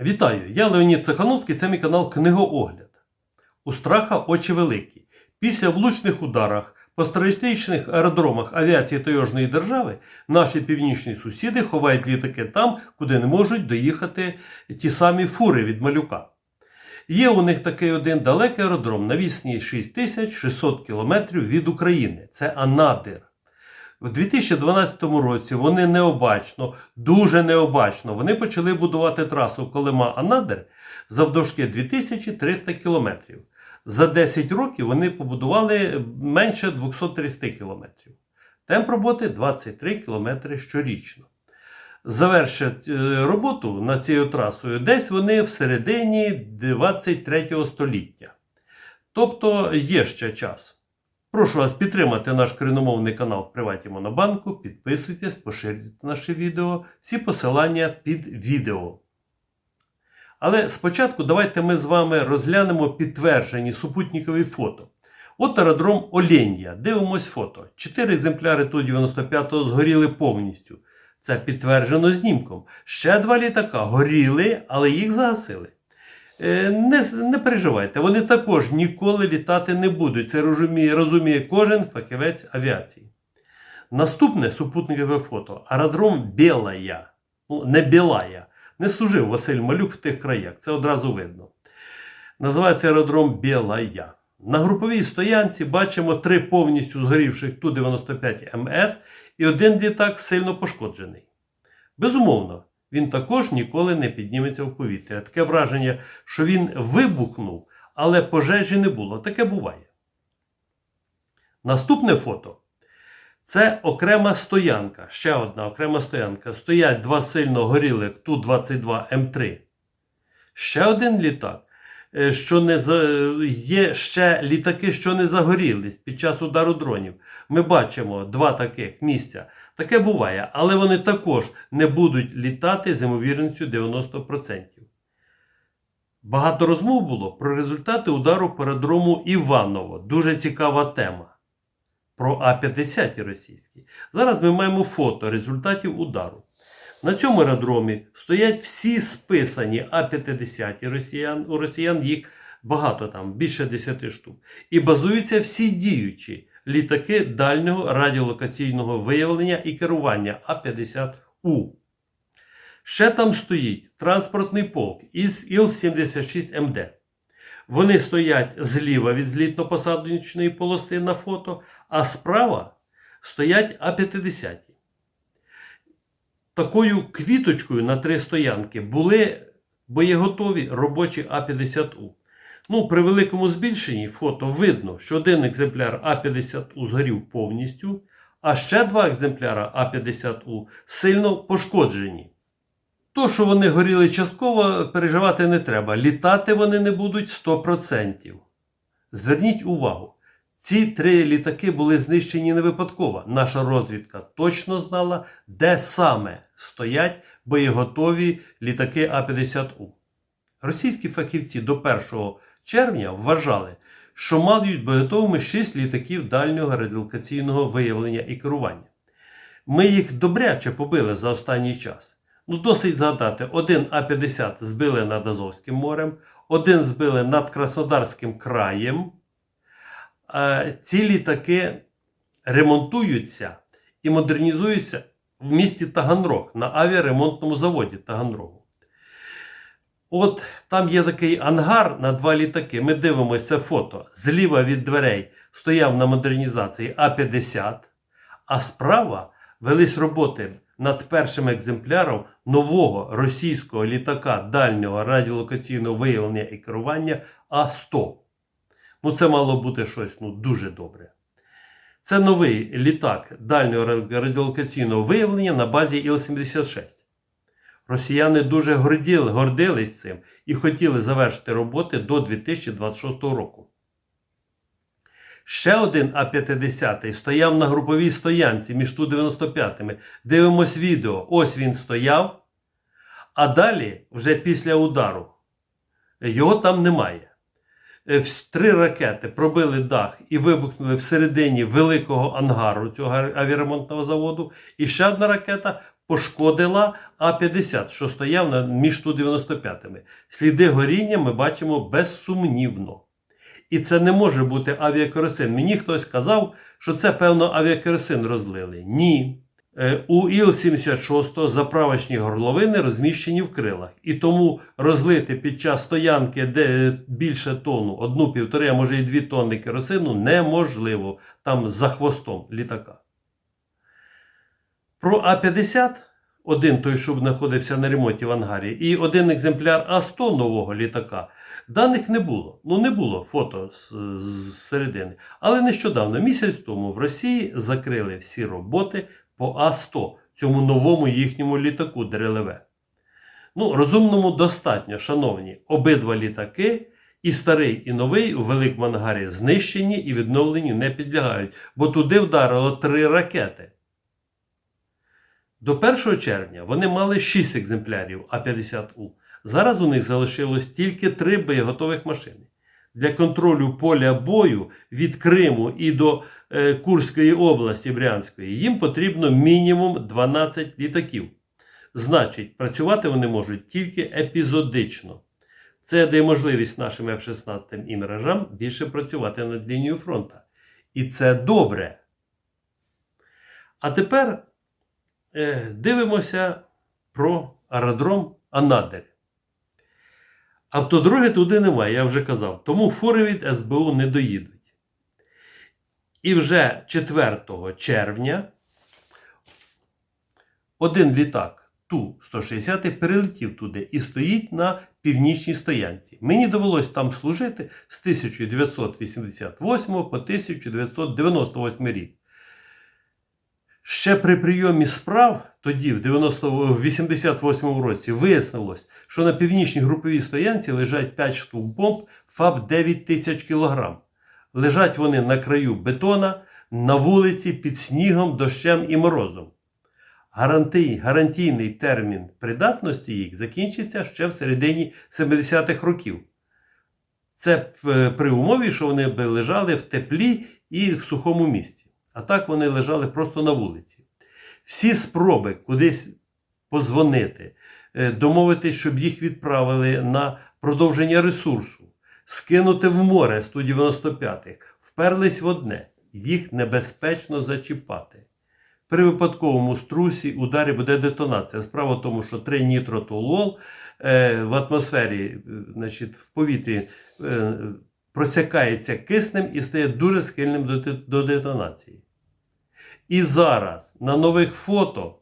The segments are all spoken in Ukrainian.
Вітаю! Я Леонід Цехановський, це мій канал Книгоогляд. У страха очі великі. Після влучних ударах по стратегічних аеродромах авіації Тойожної держави наші північні сусіди ховають літаки там, куди не можуть доїхати ті самі фури від малюка. Є у них такий один далекий аеродром на відстані 6600 км від України. Це Анадир. В 2012 році вони необачно, дуже необачно, вони почали будувати трасу Колима-Анадир завдовжки 2300 кілометрів. За 10 років вони побудували менше 230 кілометрів. Темп роботи 23 кілометри щорічно. Завершать е, роботу над цією трасою десь вони в середині 23 століття. Тобто є ще час. Прошу вас підтримати наш коріномовний канал в Приваті Монобанку. Підписуйтесь, поширюйте наше відео, всі посилання під відео. Але спочатку давайте ми з вами розглянемо підтверджені супутникові фото. От аеродром Оленія. Дивимось фото. Чотири екземпляри Ту-95 згоріли повністю. Це підтверджено знімком. Ще два літака горіли, але їх загасили. Е, Не, не переживайте, вони також ніколи літати не будуть. Це розуміє, розуміє кожен фахівець авіації. Наступне супутникове фото аеродром Білая. Ну, не Білая. Не служив Василь Малюк в тих краях, це одразу видно. Називається аеродром Білая. На груповій стоянці бачимо три повністю згорівших Ту-95 МС і один літак сильно пошкоджений. Безумовно, він також ніколи не підніметься в повітря. Таке враження, що він вибухнув, але пожежі не було. Таке буває. Наступне фото. Це окрема стоянка. Ще одна окрема стоянка. Стоять два сильно горілих Ту-22М3. Ще один літак. е, Що не. Є ще літаки, що не загорілись під час удару дронів. Ми бачимо два таких місця. Таке буває, але вони також не будуть літати з ймовірністю 90%. Багато розмов було про результати удару по Іваново. Дуже цікава тема. Про А-50 російські. Зараз ми маємо фото результатів удару. На цьому аеродромі стоять всі списані А-50 росіян. У росіян їх багато там, більше 10 штук. І базуються всі діючі літаки дальнього радіолокаційного виявлення і керування А-50У. Ще там стоїть транспортний полк із Іл-76МД. Вони стоять зліва від злітно-посадочної полоси на фото, а справа стоять А-50. Такою квіточкою на три стоянки були боєготові робочі А-50У. Ну, при великому збільшенні фото видно, що один екземпляр А-50У згорів повністю, а ще два екземпляра А-50У сильно пошкоджені. То, що вони горіли частково, переживати не треба. Літати вони не будуть 100%. Зверніть увагу, ці три літаки були знищені не випадково. Наша розвідка точно знала, де саме стоять боєготові літаки А-50У. Російські фахівці до 1 червня вважали, що мають боєготовими 6 літаків дальнього радіолокаційного виявлення і керування. Ми їх добряче побили за останній час. Ну, досить згадати, один А-50 збили над Азовським морем, один збили над Краснодарським краєм. Ці літаки ремонтуються і модернізуються в місті Таганрог на авіаремонтному заводі Таганрогу. От там є такий ангар на два літаки. Ми дивимося це фото. Зліва від дверей стояв на модернізації А-50, а справа велись роботи над першим екземпляром нового російського літака дальнього радіолокаційного виявлення і керування А-100. Ну, це мало бути щось ну, дуже добре. Це новий літак дальнього радіолокаційного виявлення на базі Іл-76. Росіяни дуже горділи, гордились цим і хотіли завершити роботи до 2026 року. Ще один А-50 стояв на груповій стоянці між Ту-95. Дивимось відео. Ось він стояв. А далі, вже після удару, його там немає. Е, Три ракети пробили дах і вибухнули всередині великого ангару цього авіаремонтного заводу. І ще одна ракета пошкодила А-50, що стояв між Ту-95. Сліди горіння ми бачимо безсумнівно. І це не може бути авіакеросин. Мені хтось сказав, що це, певно, авіакеросин розлили. Ні. Е, У Іл-76 заправочні горловини розміщені в крилах. І тому розлити під час стоянки де більше тонну, одну, півтори, а може і дві тонни керосину неможливо там за хвостом літака. Про А-50, один той, що знаходився на ремонті в ангарі, і один екземпляр А-100 нового літака. Даних не було. Ну, не було фото з, з середини. Але нещодавно, місяць тому, в Росії закрили всі роботи по А-100, цьому новому їхньому літаку ДРЛВ. Ну, розумному достатньо, шановні, обидва літаки, і старий, і новий у великому ангарі знищені і відновленню не підлягають, бо туди вдарило три ракети. До 1 червня вони мали 6 екземплярів А-50У. Зараз у них залишилось тільки 3 боєготових машини. Для контролю поля бою від Криму і до е, Курської області Брянської їм потрібно мінімум 12 літаків. Значить, працювати вони можуть тільки епізодично. Це дає можливість нашим F-16 і мережам більше працювати над лінією фронту. І це добре. А тепер дивимося про аеродром Анадир. Автодороги туди немає, я вже казав. Тому фури від СБУ не доїдуть. І вже 4 червня один літак Ту-160 перелетів туди і стоїть на північній стоянці. Мені довелось там служити з 1988 по 1998 рік. Ще при прийомі справ тоді, в 90, в 88 році, вияснилось, що на північній груповій стоянці лежать 5 штук бомб ФАБ 9000 кг. Лежать вони на краю бетона, на вулиці під снігом, дощем і морозом. Гарантій, гарантійний термін придатності їх закінчиться ще в середині 70-х років. Це е, при умові, що вони би лежали в теплі і в сухому місці. А так вони лежали просто на вулиці. Всі спроби кудись позвонити, е, домовитись, щоб їх відправили на продовження ресурсу, скинути в море 195-х, вперлись в одне їх небезпечно зачіпати. При випадковому струсі ударі буде детонація. Справа в тому, що 3 нітротолуол е, в атмосфері, е, значить, в повітрі просякається киснем і стає дуже схильним до детонації. І зараз на нових фото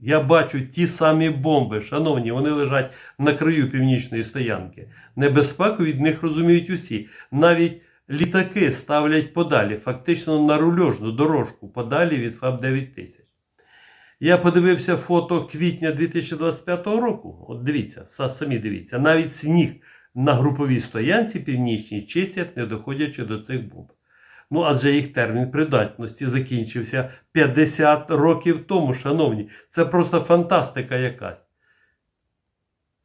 я бачу ті самі бомби. Шановні, вони лежать на краю північної стоянки. Небезпеку від них розуміють усі. Навіть літаки ставлять подалі, фактично на рульожну дорожку, подалі від ФАБ 9000. Я подивився фото квітня 2025 року. От дивіться, самі дивіться, навіть сніг на груповій стоянці північній чистять, не доходячи до цих бомб. Ну, адже їх термін придатності закінчився 50 років тому, шановні. Це просто фантастика якась.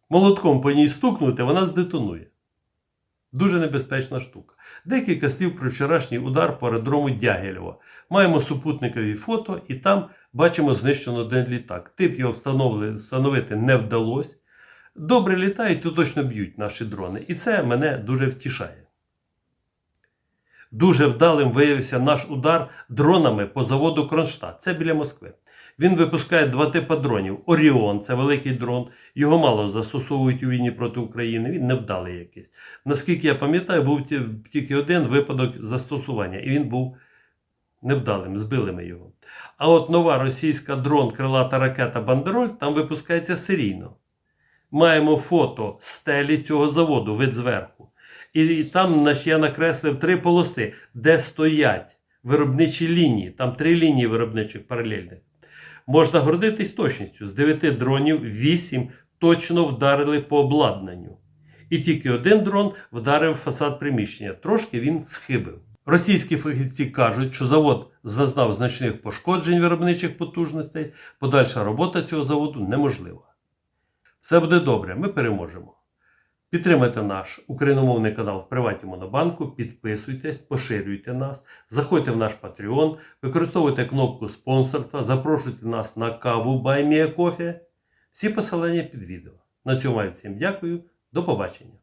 Молотком по ній стукнути, вона здетонує. Дуже небезпечна штука. Декілька слів про вчорашній удар по аеродрому Дягілєва. Маємо супутникові фото, і там бачимо знищено один літак. Тип його встановити не вдалося. Добре літають, то точно б'ють наші дрони. І це мене дуже втішає. Дуже вдалим виявився наш удар дронами по заводу Кронштадт. Це біля Москви. Він випускає два типи дронів. Оріон це великий дрон. Його мало застосовують у війні проти України. Він невдалий якийсь. Наскільки я пам'ятаю, був тільки один випадок застосування, і він був невдалим, збили ми його. А от нова російська дрон, крилата ракета Бандероль там випускається серійно. Маємо фото стелі цього заводу, вид зверху. І там я накреслив три полоси, де стоять виробничі лінії. Там три лінії виробничих паралельних. Можна гордитись точністю. З 9 дронів 8 точно вдарили по обладнанню. І тільки один дрон вдарив фасад приміщення. Трошки він схибив. Російські фахівці кажуть, що завод зазнав значних пошкоджень виробничих потужностей. Подальша робота цього заводу неможлива. Все буде добре, ми переможемо. Підтримайте наш україномовний канал в Приваті Монобанку, підписуйтесь, поширюйте нас, заходьте в наш Patreon, використовуйте кнопку спонсорства, запрошуйте нас на каву Баймія Кофі. Всі посилання під відео. На цьому я всім дякую. До побачення.